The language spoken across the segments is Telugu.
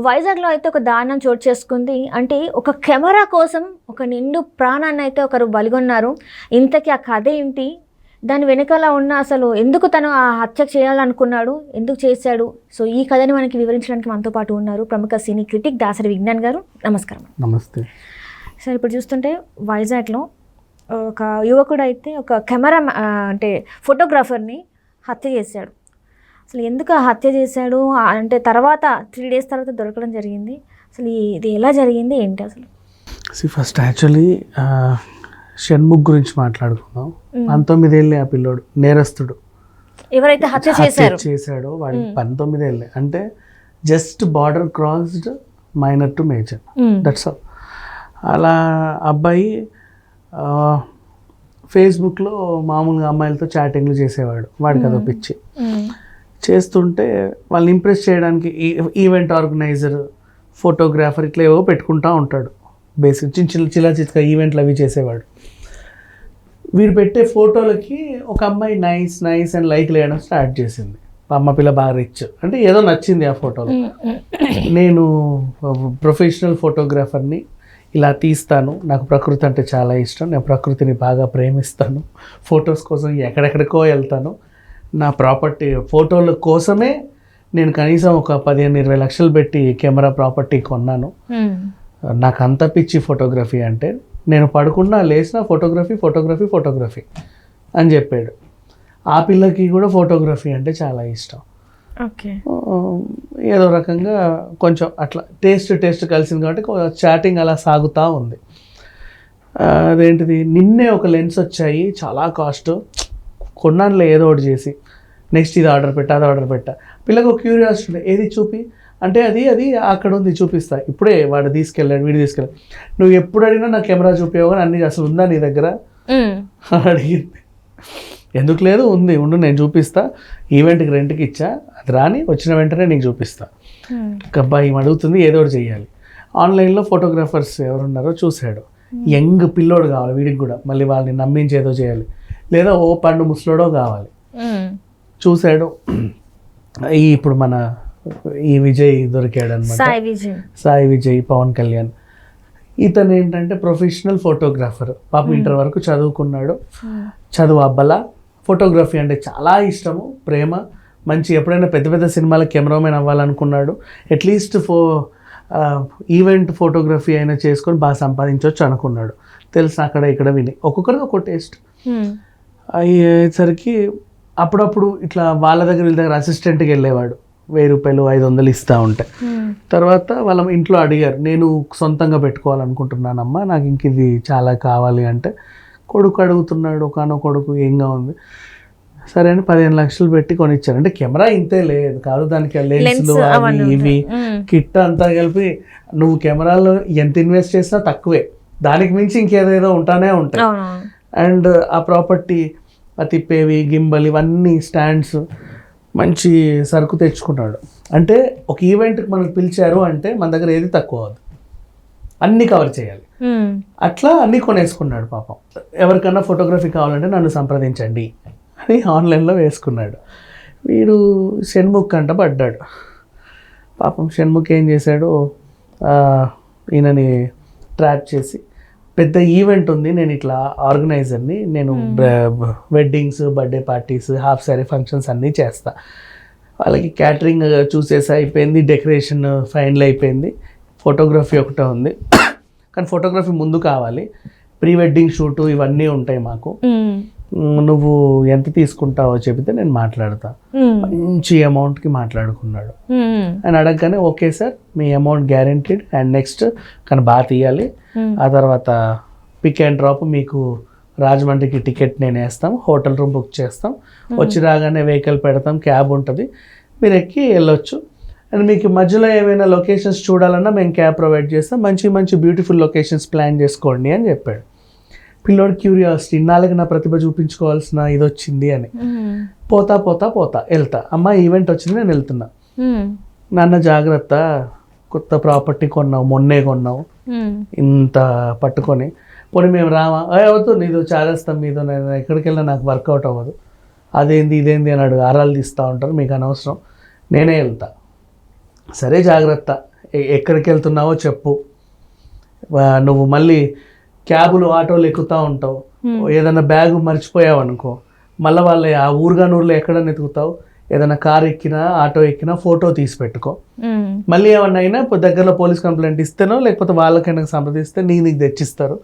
వైజాగ్లో అయితే ఒక దారుణం చోటు చేసుకుంది. అంటే ఒక కెమెరా కోసం ఒక నిండు ప్రాణాన్ని అయితే ఒకరు బలిగొన్నారు. ఇంతకీ ఆ కథ ఏంటి? దాని వెనకాల ఉన్న అసలు ఎందుకు తను ఆ హత్య చేయాలనుకున్నాడు? ఎందుకు చేశాడు? సో ఈ కథని మనకి వివరించడానికి మనతో పాటు ఉన్నారు ప్రముఖ సినీ క్రిటిక్ దాసరి విజ్ఞాన్ గారు. నమస్కారం. నమస్తే. సార్ ఇప్పుడు చూస్తుంటే వైజాగ్లో ఒక యువకుడు అయితే ఒక కెమెరా అంటే ఫోటోగ్రాఫర్ని హత్య చేశాడు. అసలు ఎందుకు హత్య చేశాడు? అంటే తర్వాత త్రీ డేస్ తర్వాత దొరకడం జరిగింది. అసలు ఇది ఎలా జరిగింది? ఏంటి అసలు? సి ఫస్ట్ యాక్చువల్లీ షణ్ముఖ్ గురించి మాట్లాడుకుందాం. పంతొమ్మిది ఏళ్ళే ఆ పిల్లోడు నేరస్తుడు. ఎవరైతే హత్య చేశారు? చేశాడో వాడికి పంతొమ్మిది ఏళ్ళే అంటే just border crossed minor to major. That's all అలా అబ్బాయి ఫేస్బుక్లో మామూలుగా అమ్మాయిలతో చాటింగ్లు చేసేవాడు. వాడికి అదో పిచ్చి. చేస్తుంటే వాళ్ళని ఇంప్రెస్ చేయడానికి ఈ- ఈవెంట్ ఆర్గనైజర్ ఫోటోగ్రాఫర్ ఇట్లా ఏవో పెట్టుకుంటా ఉంటాడు. బేసిక్ చిన్న చిన్న చిల్ల చిత్క ఈవెంట్లు అవి చేసేవాడు. వీడు పెట్టే ఫోటోలకి ఒక అమ్మాయి నైస్ నైస్ అని లైక్ వేయడం స్టార్ట్ చేసింది. అమ్మ పిల్ల బాగా రిచ్ అంటే ఏదో నచ్చింది ఆ ఫోటోలో. మ్మ్. నేను ప్రొఫెషనల్ ఫోటోగ్రాఫర్ని ఇలా తీస్తాను. నాకు ప్రకృతి అంటే చాలా ఇష్టం. నేను ప్రకృతిని బాగా ప్రేమిస్తాను. ఫొటోస్ కోసం ఎక్కడెక్కడికో వెళ్తాను. నా ప్రాపర్టీ ఫోటోల కోసమే నేను కనీసం ఒక పదిహేను ఇరవై లక్షలు పెట్టి కెమెరా ప్రాపర్టీ కొన్నాను. నాకు అంత పిచ్చి ఫోటోగ్రఫీ అంటే నేను పడుకున్నా లేచిన ఫోటోగ్రఫీ ఫోటోగ్రఫీ ఫోటోగ్రఫీ అని చెప్పాడు. ఆ పిల్లకి కూడా ఫోటోగ్రఫీ అంటే చాలా ఇష్టం. ఓకే. ఏదో రకంగా కొంచెం అట్లా టేస్ట్ టేస్ట్ కలిసింది కాబట్టి చాటింగ్ అలా సాగుతూ ఉంది. అదేంటిది? నిన్నే ఒక లెన్స్ వచ్చాయి చాలా కాస్ట్. కొన్నానులే ఏదో ఒకటి చేసి నెక్స్ట్ ఇది ఆర్డర్ పెట్టా అది ఆర్డర్ పెట్టా. పిల్లకి ఒక క్యూరియాసిటీ ఉండే ఏది చూపి? అంటే అది అది అక్కడ ఉంది చూపిస్తా. ఇప్పుడే వాడు తీసుకెళ్ళాడు వీడు తీసుకెళ్ళాడు. నువ్వు ఎప్పుడు అడిగినా నా కెమెరా చూపించావు కానీ అన్ని అసలు ఉందా నీ దగ్గర? అడిగింది. ఎందుకు లేదు ఉంది ఉండు నేను చూపిస్తా. ఈవెంట్కి రెంట్కి ఇచ్చా అది రాని వచ్చిన వెంటనే నీకు చూపిస్తా. అబ్బాయి ఈమె అడుగుతుంది ఏదో ఒకటి చేయాలి ఆన్లైన్లో ఫోటోగ్రాఫర్స్ ఎవరున్నారో చూశాడు. యంగ్ పిల్లోడు కావాలి వీడికి కూడా. మళ్ళీ వాళ్ళని నమ్మించి ఏదో చేయాలి. లేదా ఓ పండు ముసలోడో కావాలి. చూశాడు. ఈ ఇప్పుడు మన ఈ విజయ్ దొరికాడు అనమాట సాయి విజయ్. సాయి విజయ్ పవన్ కళ్యాణ్. ఇతను ఏంటంటే ప్రొఫెషనల్ ఫోటోగ్రాఫర్. పాప ఇంటర్ వరకు చదువుకున్నాడు. చదువు అబ్బలా. ఫోటోగ్రఫీ అంటే చాలా ఇష్టము ప్రేమ. మంచి ఎప్పుడైనా పెద్ద పెద్ద సినిమాలకు కెమెరామెన్ అవ్వాలనుకున్నాడు. అట్లీస్ట్ ఫో ఈవెంట్ ఫోటోగ్రఫీ అయినా చేసుకొని బాగా సంపాదించవచ్చు అనుకున్నాడు. తెలుసు అక్కడ ఇక్కడ విని. ఒక్కొక్కరికి ఒక్కో టేస్ట్. అయ్యేసరికి అప్పుడప్పుడు ఇట్లా వాళ్ళ దగ్గర వీళ్ళ దగ్గర అసిస్టెంట్కి వెళ్ళేవాడు. వెయ్యి రూపాయలు ఐదు వందలు ఇస్తూ ఉంటే. మ్మ్. తర్వాత వాళ్ళ ఇంట్లో అడిగారు నేను సొంతంగా పెట్టుకోవాలనుకుంటున్నానమ్మా నాకు ఇంక ఇది చాలా కావాలి అంటే కొడుకు అడుగుతున్నాడు ఒకనో కొడుకు ఏంగా ఉంది? సరే అని పదిహేను లక్షలు పెట్టి కొనిచ్చారు. అంటే కెమెరా ఇంతే లేదు కాదు దానికి లెన్స్లు లెన్స్ అవి ఇవి. ఉంటాయి. కిట్ అంతా కలిపి నువ్వు కెమెరాలో ఎంత ఇన్వెస్ట్ చేసినా తక్కువే. దానికి మించి ఇంకేదేదో ఉంటానే ఉంటాయి. అండ్ ఆ ప్రాపర్టీ ఆ తిప్పేవి గింబల్ ఇవన్నీ స్టాండ్స్ మంచి సరుకు తెచ్చుకున్నాడు. అంటే ఒక ఈవెంట్కి మనకు పిలిచారు అంటే మన దగ్గర ఏది తక్కువ అవదు అన్నీ కవర్ చేయాలి. అట్లా అన్నీ కొనేసుకున్నాడు పాపం. ఎవరికన్నా ఫోటోగ్రఫీ కావాలంటే నన్ను సంప్రదించండి అని ఆన్లైన్లో వేసుకున్నాడు. వీడు షణ్ముఖ్ అంట పడ్డాడు. పాపం షణ్ముఖ్ ఏం చేశాడు? ఈయనని ట్రాప్ చేసి పెద్ద ఈవెంట్ ఉంది. నేను ఇట్లా ఆర్గనైజర్ని నేను weddings birthday parties half sorry functions అన్నీ చేస్తా. వాళ్ళకి క్యాటరింగ్ చూసేసి అయిపోయింది డెకరేషన్ ఫైనల్ అయిపోయింది. ఫోటోగ్రఫీ ఒకటే ఉంది. కానీ ఫోటోగ్రఫీ ముందు కావాలి. ప్రీ వెడ్డింగ్ షూటు ఇవన్నీ ఉంటాయి మాకు. మ్, నువ్వు ఎంత తీసుకుంటావో చెబితే నేను మాట్లాడతా. మంచి అమౌంట్కి మాట్లాడుకున్నాడు. అని అడగగానే ఓకే సార్ మీ అమౌంట్ గ్యారంటీడ్ అండ్ నెక్స్ట్ కానీ బాగా తీయాలి. ఆ తర్వాత పిక్ అండ్ డ్రాప్ మీకు రాజమండ్రికి టికెట్ నేను వేస్తాం హోటల్ రూమ్ బుక్ చేస్తాం. వచ్చి రాగానే వెహికల్ పెడతాం క్యాబ్ ఉంటుంది. మీరు ఎక్కి వెళ్ళొచ్చు. అండ్ మీకు మధ్యలో ఏమైనా లొకేషన్స్ చూడాలన్నా మేము క్యాబ్ ప్రొవైడ్ చేస్తాం. మంచి మంచి బ్యూటిఫుల్ లొకేషన్స్ ప్లాన్ చేసుకోండి అని చెప్పాడు. పిల్లోడు క్యూరియాసిటీ నాలుగు నా ప్రతిభ చూపించుకోవాల్సిన ఇది వచ్చింది అని. పోతా పోతా పోతా వెళ్తా. అమ్మ ఈవెంట్ వచ్చింది నేను వెళ్తున్నా. నాన్న జాగ్రత్త కొత్త ప్రాపర్టీ కొన్నావు మొన్నే కొన్నావు. ఇంత పట్టుకొని. పోనీ మేము రామా "ఏ, వద్దు నీదో చాలేస్తాం మీదో నేను ఎక్కడికి వెళ్ళినా నాకు వర్కౌట్ అవ్వదు. అదేంది ఇదేంది అని అడుగు ఆరాలు తీస్తూ ఉంటారు మీకు అనవసరం. నేనే వెళ్తా. సరే జాగ్రత్త. ఎక్కడికి వెళ్తున్నావో చెప్పు. నువ్వు మళ్ళీ క్యాబులు ఆటోలు ఎక్కుతూ ఉంటావు. ఏదైనా బ్యాగ్ మర్చిపోయావు అనుకో మళ్ళీ వాళ్ళ ఆ ఊరుగానూరులో ఎక్కడ ఎతుకుతావు ఏదైనా కార్ ఎక్కినా ఆటో ఎక్కినా ఫోటో తీసి పెట్టుకో. మళ్ళీ ఏమన్నా అయినా ఇప్పుడు దగ్గరలో పోలీస్ కంప్లైంట్ ఇస్తేనో లేకపోతే వాళ్ళకైనా సంప్రదిస్తే నీ నీకు తెచ్చిస్తారు.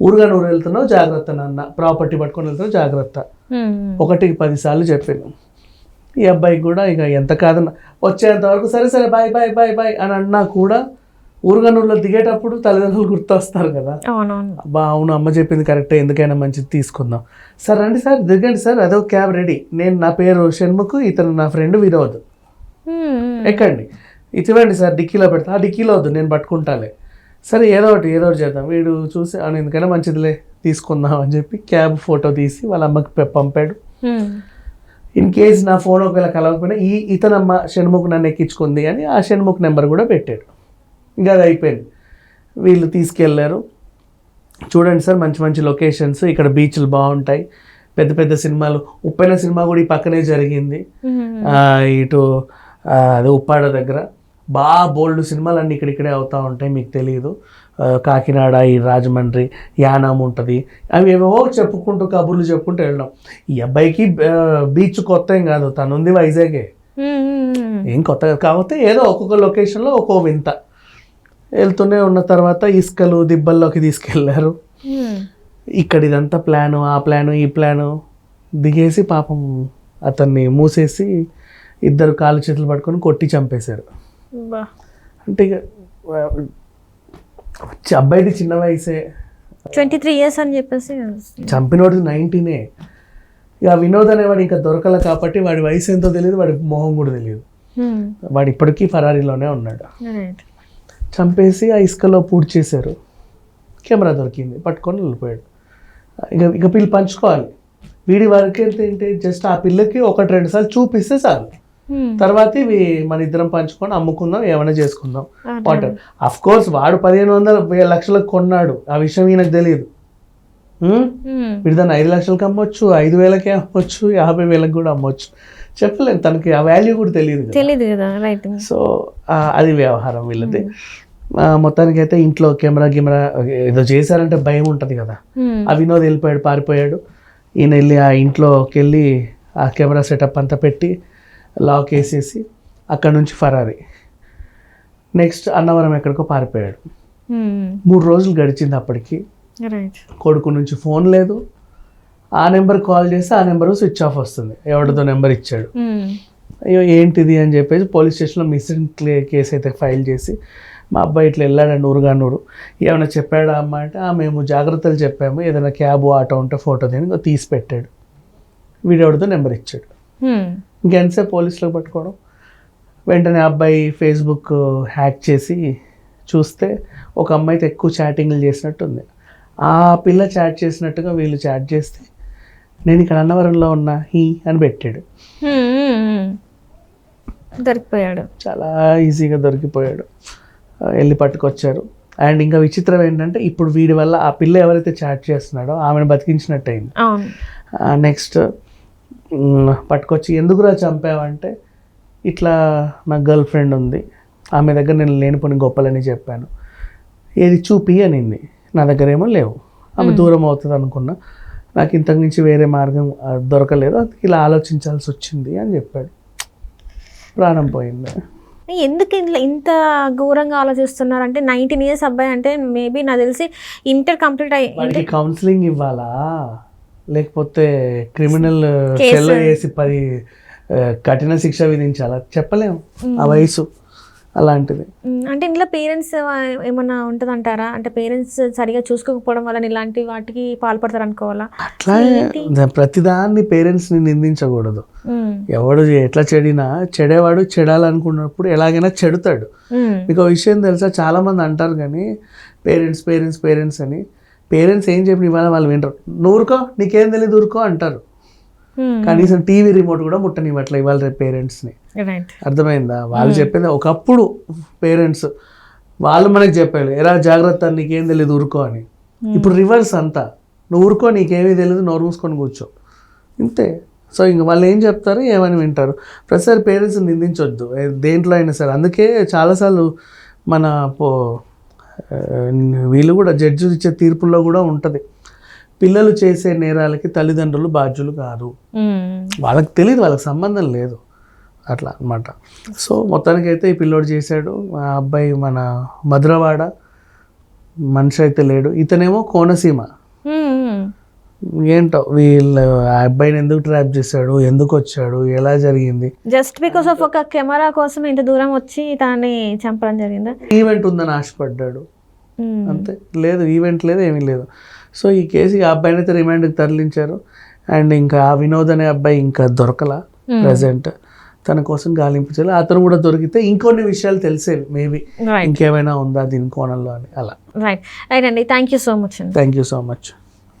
ఊరుగా నువ్వు వెళ్తున్నావు జాగ్రత్త నాన్న. ప్రాపర్టీ పట్టుకొని వెళ్తున్నావు జాగ్రత్త. ఒకటికి పదిసార్లు చెప్పాను. ఈ అబ్బాయికి కూడా ఇక ఎంత కాదన్న వచ్చేంత వరకు సరే సరే బాయ్ బాయ్ బాయ్ బాయ్ అని అన్నా కూడా ఊరుగనూరులో దిగేటప్పుడు తల్లిదండ్రులు గుర్తొస్తారు కదా. అబ్బా అవును అమ్మ చెప్పింది కరెక్టే ఎందుకైనా మంచిది తీసుకుందాం. సార్ రండి సార్ దిగండి సార్ అదో క్యాబ్ రెడీ. నేను నా పేరు షణ్ముఖ్ ఇతను నా ఫ్రెండ్ వినోద్. ఎక్కండి. ఇచ్చివ్వండి సార్ డిక్కీలో పెడతా. ఆ డిక్కీలో వద్దు నేను పట్టుకుంటాలే. సరే ఏదో ఒకటి ఏదో ఒకటి చేద్దాం. వీడు చూసి "అవును, ఎందుకైనా మంచిదిలే తీసుకుందాం అని చెప్పి క్యాబ్ ఫోటో తీసి వాళ్ళ అమ్మకి పంపాడు. ఇన్ కేస్ నా ఫోన్ ఒకవేళ కలవకపోయినా ఈ ఇతనమ్మ షణ్ముఖ్ నన్ను ఎక్కించుకుంది అని ఆ షణ్ముఖ్ నెంబర్ కూడా పెట్టాడు. ఇంకా అది అయిపోయింది. వీళ్ళు తీసుకెళ్ళారు చూడండి సార్ మంచి మంచి లొకేషన్స్. ఇక్కడ బీచ్లు బాగుంటాయి. పెద్ద పెద్ద సినిమాలు. ఉప్పెన సినిమా కూడా ఈ పక్కనే జరిగింది. ఇటు అదే ఉప్పాడ దగ్గర. బాగా బోల్డ్ సినిమాలు అన్నీ ఇక్కడిక్కడే అవుతూ ఉంటాయి మీకు తెలియదు కాకినాడ ఈ రాజమండ్రి యానం ఉంటుంది. అవి ఏవేవో చెప్పుకుంటూ కబుర్లు చెప్పుకుంటూ వెళ్ళడం. ఈ అబ్బాయికి బీచ్ కొత్త ఏం కాదు. తను ఉంది వైజాగే. ఏం కొత్త కాకపోతే ఏదో ఒక్కొక్క లొకేషన్లో ఒక్కో వింత. వెళ్తూనే ఉన్న తర్వాత ఇసుకలు దిబ్బల్లోకి తీసుకెళ్ళారు. ఇక్కడ ఇదంతా ప్లాను ఆ ప్లాను ఈ ప్లాను దిగేసి పాపం అతన్ని మూసేసి ఇద్దరు కాలు చేతులు పట్టుకొని కొట్టి చంపేశారు. అంటే అబ్బాయిది చిన్న వయసే. ట్వంటీ త్రీ ఇయర్స్ అని చెప్పేసి చంపినోడిది నైన్టీనే. ఇక వినోద్ అనేవాడు ఇంకా దొరకల కాబట్టి వాడి వయసు ఎంతో తెలియదు వాడి మొహం కూడా తెలియదు వాడు ఇప్పటికీ ఫరారీలోనే ఉన్నాడు. చంపేసి ఆ ఇసుకలో పూర్తి చేశారు. కెమెరా దొరికింది. పట్టుకొని వెళ్ళిపోయాడు. ఇక ఇక పిల్లి పంచుకోవాలి. వీడి వరకు ఏంటంటే జస్ట్ ఆ పిల్లకి ఒకటి రెండు సార్లు చూపిస్తే చాలు. తర్వాత ఇవి మన ఇద్దరం పంచుకొని అమ్ముకుందాం ఏమైనా చేసుకుందాం. అదే. వాట్ అఫ్ కోర్స్ వాడు పదిహేను వందల లక్షలకు కొన్నాడు. ఆ విషయం ఈయనకు తెలియదు. వీడు దాన్ని ఐదు లక్షలకి అమ్మొచ్చు ఐదు వేలకి అమ్మొచ్చు యాభై వేలకు కూడా అమ్మొచ్చు. చెప్పలేను తనకి ఆ వాల్యూ కూడా తెలియదు. తెలీదు కదా రైట్ సో అది వ్యవహారం వీళ్ళది. ఆ, మొత్తానికైతే ఇంట్లో కెమెరా గిమెరా ఏదో చేశారంటే భయం ఉంటుంది కదా. ఆ వినోద్ వెళ్ళిపోయాడు పారిపోయాడు. ఈయన వెళ్ళి ఆ ఇంట్లోకి వెళ్ళి ఆ కెమెరా సెటప్ అంతా పెట్టి లాక్ వేసేసి అక్కడ నుంచి ఫరారి. నెక్స్ట్ అన్నవరం ఎక్కడికో పారిపోయాడు. మూడు రోజులు గడిచింది అప్పటికి. కొడుకు నుంచి ఫోన్ లేదు. ఆ నెంబర్ కాల్ చేస్తే ఆ నెంబర్ స్విచ్ ఆఫ్ వస్తుంది. ఎవరిదో నెంబర్ ఇచ్చాడు. అయ్యో ఏంటిది అని చెప్పేసి పోలీస్ స్టేషన్లో మిస్సింగ్ కేసు అయితే ఫైల్ చేసి మా అబ్బాయి ఇట్లా వెళ్ళాడండి ఊరుగానూరు ఏమైనా చెప్పాడా అమ్మ? అంటే "ఆ, మేము జాగ్రత్తలు చెప్పాము. ఏదైనా క్యాబ్ ఆటో ఉంటే ఫోటో ఇంకో తీసి పెట్టాడు వీడెవడితో నెంబర్ ఇచ్చాడు. ఉమ్, ఇంకెంతసేపు పోలీసులకు పట్టుకోవడం? వెంటనే అబ్బాయి ఫేస్బుక్ హ్యాక్ చేసి చూస్తే ఒక అమ్మాయితో ఎక్కువ చాటింగ్లు చేసినట్టుంది. ఆ పిల్ల చాట్ చేసినట్టుగా వీళ్ళు చాట్ చేస్తే నేను ఇక్కడ అన్నవరంలో ఉన్నా హీ అని పెట్టాడు. దొరికిపోయాడు. చాలా ఈజీగా దొరికిపోయాడు. వెళ్ళి పట్టుకొచ్చారు. అండ్ ఇంకా విచిత్రం ఏంటంటే ఇప్పుడు వీడి వల్ల ఆ పిల్ల ఎవరైతే చాట్ చేస్తున్నాడో ఆమెను బతికించినట్టు అయింది నెక్స్ట్ పట్టుకొచ్చి ఎందుకురా చంపావంటే ఇట్లా నా గర్ల్ ఫ్రెండ్ ఉంది. ఆమె దగ్గర నేను లేనిపోని గొప్పలని చెప్పాను. ఏది చూపి అనింది నా దగ్గర ఏమో లేవు. ఆమె దూరం అవుతుంది అనుకున్నా నాకు ఇంతకు మించి వేరే మార్గం దొరకలేదు. అందుకే ఇలా ఆలోచించాల్సి వచ్చింది అని చెప్పాడు. ప్రాణం పోయింది. ఎందుకు ఇంట్లో ఇంత ఘోరంగా ఆలోచిస్తున్నారు? అంటే నైన్టీన్ ఇయర్స్ అబ్బాయి అంటే మేబీ నాకు తెలిసి ఇంటర్ కంప్లీట్ అయ్యి కౌన్సిలింగ్ ఇవ్వాలా? లేకపోతే క్రిమినల్. సెల్ వేసి పది కఠిన శిక్ష విధించాలా? చెప్పలేము. ఆ వయసు. అలాంటిది. అంటే ఇంట్లో పేరెంట్స్ ఏమన్నా ఉంటుందంటారా? అంటే పేరెంట్స్ సరిగా చూసుకోకపోవడం వల్ల ఇలాంటి వాటికి పాల్పడతారు అనుకోవాలా అట్లా ప్రతిదాన్ని పేరెంట్స్ని నిందించకూడదు. ఎవడు ఎట్లా చెడినా చెడేవాడు చెడాలనుకున్నప్పుడు ఎలాగైనా చెడుతాడు. మీకు విషయం తెలుసా? చాలామంది అంటారు కానీ పేరెంట్స్ పేరెంట్స్ పేరెంట్స్ అని పేరెంట్స్ ఏం చెప్పిన ఇవాళ వాళ్ళు వింటారు. నువ్వు ఊరుకో నీకేం తెలియదు ఊరుకో అంటారు. కనీసం టీవీ రిమోట్ కూడా ముట్టనివ్వట్లే ఇవాళ రేపు పేరెంట్స్ని. రైట్ అర్థమైందా? వాళ్ళు చెప్పింది ఒకప్పుడు పేరెంట్స్ వాళ్ళు మనకి చెప్పారు ఎలా జాగ్రత్త నీకేం తెలియదు ఊరుకో అని. ఇప్పుడు రివర్స్ అంతా నువ్వు ఊరుకో నీకేమీ తెలియదు నోరు మూసుకొని కూర్చో. ఇంతే. సో ఇంక వాళ్ళు ఏం చెప్తారు ఏమని వింటారు? ప్రతిసారి పేరెంట్స్ నిందించొద్దు. దేంట్లో అయినా సరే. అందుకే చాలాసార్లు మన పో వీళ్ళు కూడా జడ్జి ఇచ్చే తీర్పుల్లో కూడా ఉంటుంది. పిల్లలు చేసే నేరాలకి తల్లిదండ్రులు బాధ్యులు కాదు. మ్మ్. వాళ్ళకి తెలియదు వాళ్ళకి సంబంధం లేదు. అట్లా అన్నమాట. సో మొత్తానికైతే ఈ పిల్లోడు చేశాడు. ఆ అబ్బాయి మన మధురవాడ మనిషి అయితే లేడు. ఇతనేమో కోనసీమ. ఏంటో వీళ్ళు ఆ అబ్బాయిని ఎందుకు ట్రాప్ చేశాడు? ఎందుకు వచ్చాడు? ఎలా జరిగింది? జస్ట్ బికాస్ ఆఫ్ ఒక కెమెరా కోసం ఇంత దూరం వచ్చి తనని చంపడం జరిగిందా? ఈవెంట్ ఉందని ఆశపడ్డాడు. అంతే. లేదు ఈవెంట్ లేదు ఏమీ లేదు. సో ఈ కేసు ఆ అబ్బాయిని అయితే రిమాండ్కి తరలించారు. అండ్ ఇంకా ఆ వినోద్ అనే అబ్బాయి ఇంకా దొరకల ప్రజెంట్ తన కోసం గాలింపు చేయాలి. అతను కూడా దొరికితే ఇంకొన్ని విషయాలు తెలిసేవి మేబీ ఇంకేమైనా ఉందా దీని కోణంలో అని అలా. రైట్ రైట్ అండి థ్యాంక్ యూ సో మచ్ అండి థ్యాంక్ యూ సో మచ్